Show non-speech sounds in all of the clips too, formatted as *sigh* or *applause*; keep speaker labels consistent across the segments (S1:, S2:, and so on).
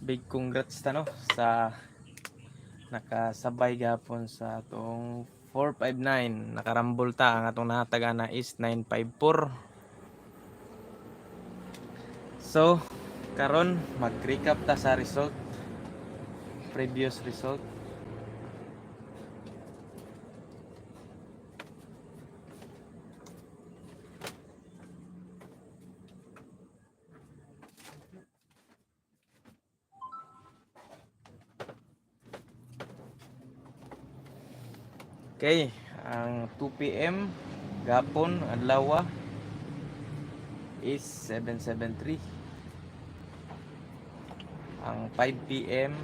S1: big congrats ta no sa nakasabay gapon sa atong 459 nakarambol ta ang atong nahataga na is 954 so karon mag-recap ta sa result previous result Okay, ang 2 PM gapon adlaw is 773. Ang 5 PM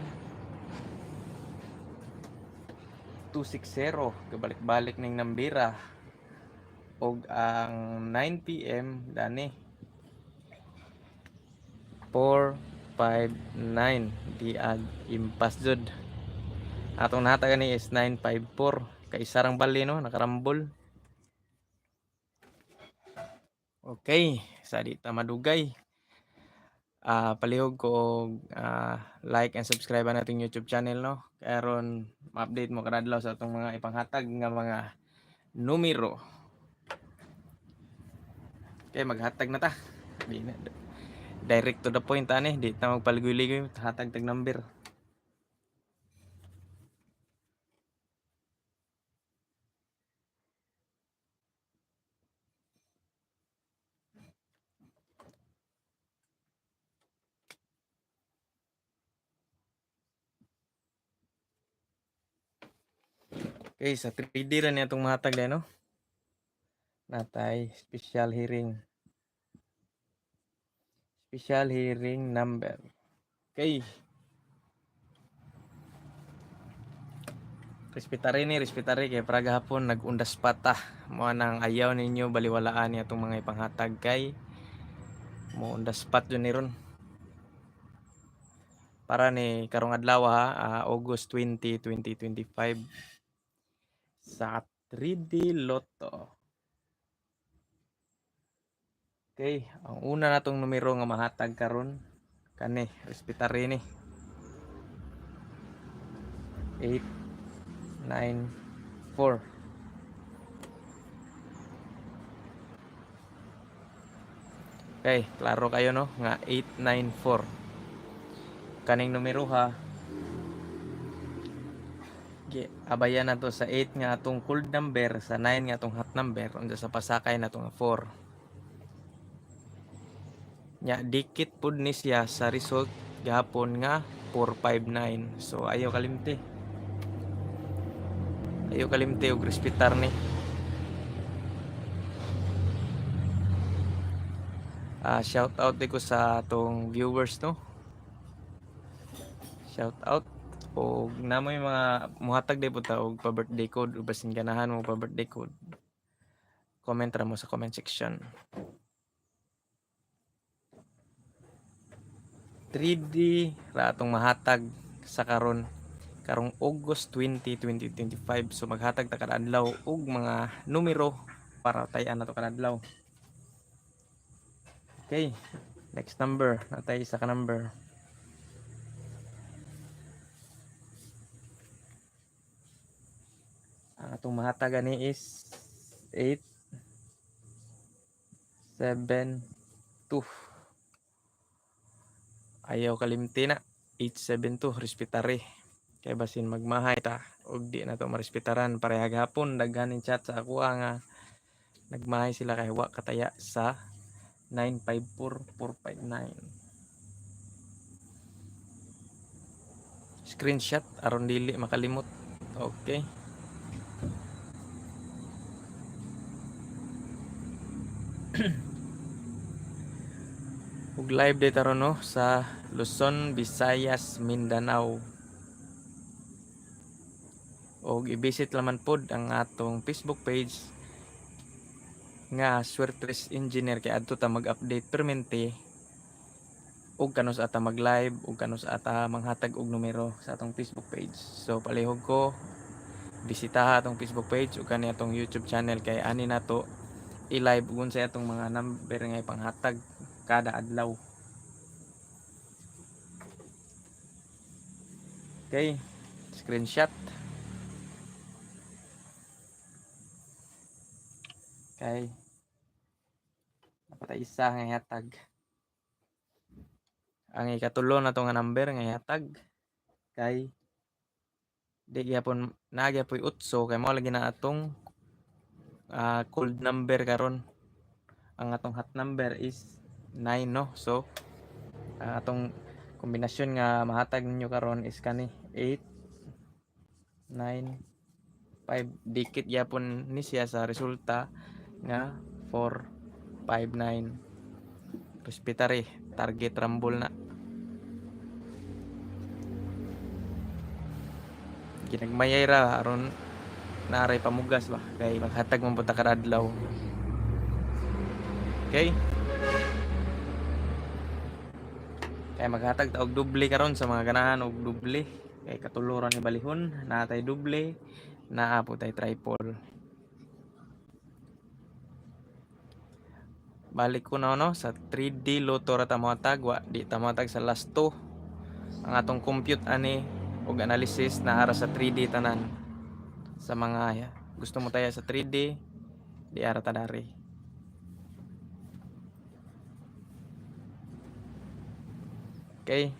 S1: 260 kabalik-balik ning nambira. Og ang 9 PM dani 459 di ag impas. Atong nahatagan ni is 954 kay sarang bali no? Nakarambol. Okay sa di ta madugay. Ah palihog ko ah, like and subscribe ang ating YouTube channel no? Karon ma-update mo kadadlaw sa atong mga ipanghatag nga mga numero. Okay maghatag na ta. Direct to the point ani di ta magpaligoy-ligoy hatag tag number Okay, sa 3D ra niya itong mahatag din, no? Natay special hearing. Special hearing number. Okay. Respetare ni, respetare kay para gahapon nag-undas pata. Mo nang ayaw ninyo baliwalaan niya itong mga ipanghatag kay mo undas pat yun ni ron. Para ni karong adlaw ha, ah, August 20, 2025 sa 3D Lotto. Okay, ang una natong numero nga mahatag karon kani, respetare ni. 8 9 4 Okay, klaro kayo no nga 894. Kaning numero ha, abayan nato sa 8 nga atong cold number sa 9 nga atong hot number unsa sa pasakay nato nga 4 nya dikit pud ni siya sa result gahapon nga 459 so ayaw kalimti. Ayaw kalimti og respetar ni. Ah shout out ko sa atong viewers no? Shout out o namoy mga muhatag di po ta og pa birthday code o basin ganahan mo pa birthday code. Comment ra mo sa comment section. 3D ra atong mahatag sa karon. Karong August 20, 2025 so maghatag ta kada adlaw og mga numero para tay-an nato kada adlaw okay next number natay isa ka number ang atong mahatag ani is 8 7 2 ayaw kalimti na. 872 respetare. Kay basin magmahay ta. Og di na to marespetaran parehag hapon daghaning chat sa ako nga nagmahay sila kay wa kataya sa 954459 screenshot aron dili makalimot. Okay *clears throat* ug live data ron no sa Luzon, Visayas, Mindanao. Og i-visit laman pod ang atong Facebook page nga Swertres Engineer kay adto ta mag-update permente ug kanos ata mag-live ug kanos ata manghatag og numero sa atong Facebook page. So palihog ko bisitaha atong Facebook page ug kani atong YouTube channel kay ani nato i-live ug sa atong mga number nga ipanghatag kada adlaw. Okay. Screenshot. Okay. Dapat isa nga yatag. Ang ikatulo na nga number nga yatag kay di gyapon naa gyapon utso kay mao lagi na atong ah, cold number karon. Ang atong hot number is 9 no. So ang atong kombinasyon nga mahatag ninyo karon is kani 8 9 5 dikit gyapon ni siya sa resulta nga 4 5 9 Hospitary target rumble na ginagmayay ra aron naaray pamugas ba? Kay maghatag man punta kada adlaw okay. Kay maghatag ta og doble karon sa mga ganahan og doble kay katuluran ni balihon natay doble naa po tay triple. Balik ko na no sa 3D Lotto ra ta mohatag wa di ta mohatag sa last 2 ang atong compute ani og analysis na ara sa 3D tanan sa mga ya, gusto mo tayo sa 3D di ara ta dari okay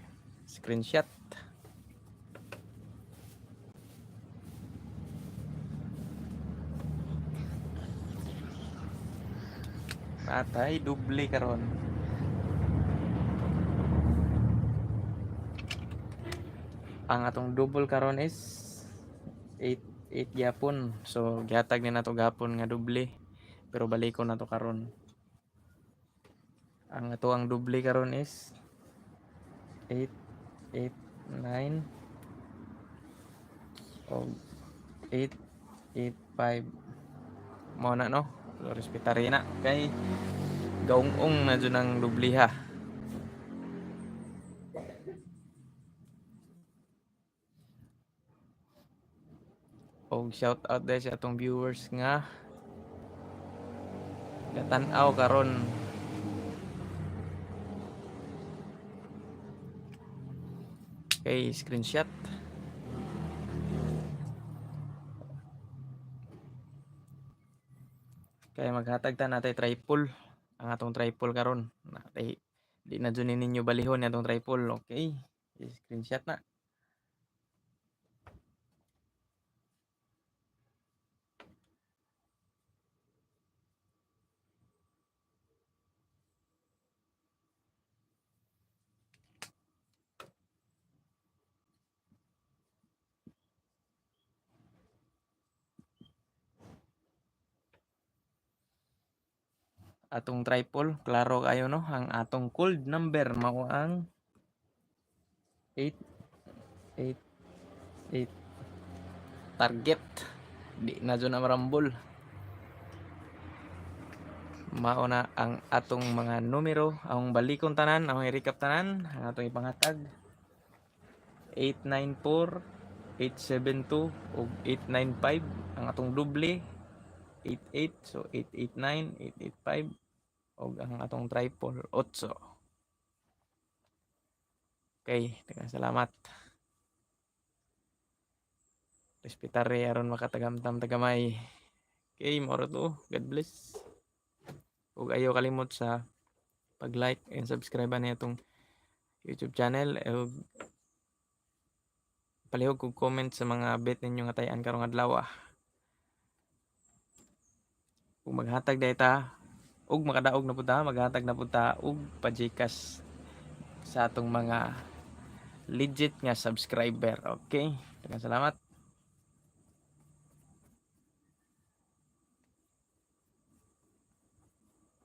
S1: screenshot. Atay doble karon. Ang atong double karon is 8 8 gyapon. So gihatag ni nato gapon nga doble. Pero balikon nato karon. Ang ato ang doble karon is 8 8 9 o 8 8 5 mo na no So, respetary na kay gaungong na dyan ang dubliha. Og shout out dahil sa atong viewers nga gatanaw karon Okay, screenshot. Kaya maghatag ta natay triple. Ang atong triple karon. Natay di na dyan ninyo balihon atong triple. Okay. Screenshot na. Atong triple klaro kayo no? Ang atong cold number mao ang 8 8 8 target. Di na dyan na marambol. Mao na ang atong mga numero ang balikon tanan ang i-recap tanan ang atong ipanghatag 894 872 ug 895 ang atong doble 88 so 889 885 og ang atong triple 8 okay daghang salamat. Respetare aron makatagamtam tagamay okay moro to. God bless. Ug ayaw kalimot sa pag like and subscribe na itong youtube channel. Ug palihog kog comment sa mga bet ninyo nga tayan karong adlaw ah. Kung maghatag data ug makadaog na punta, maghatag na punta ug pajikas sa atong mga legit nga subscriber. Okay? Salamat.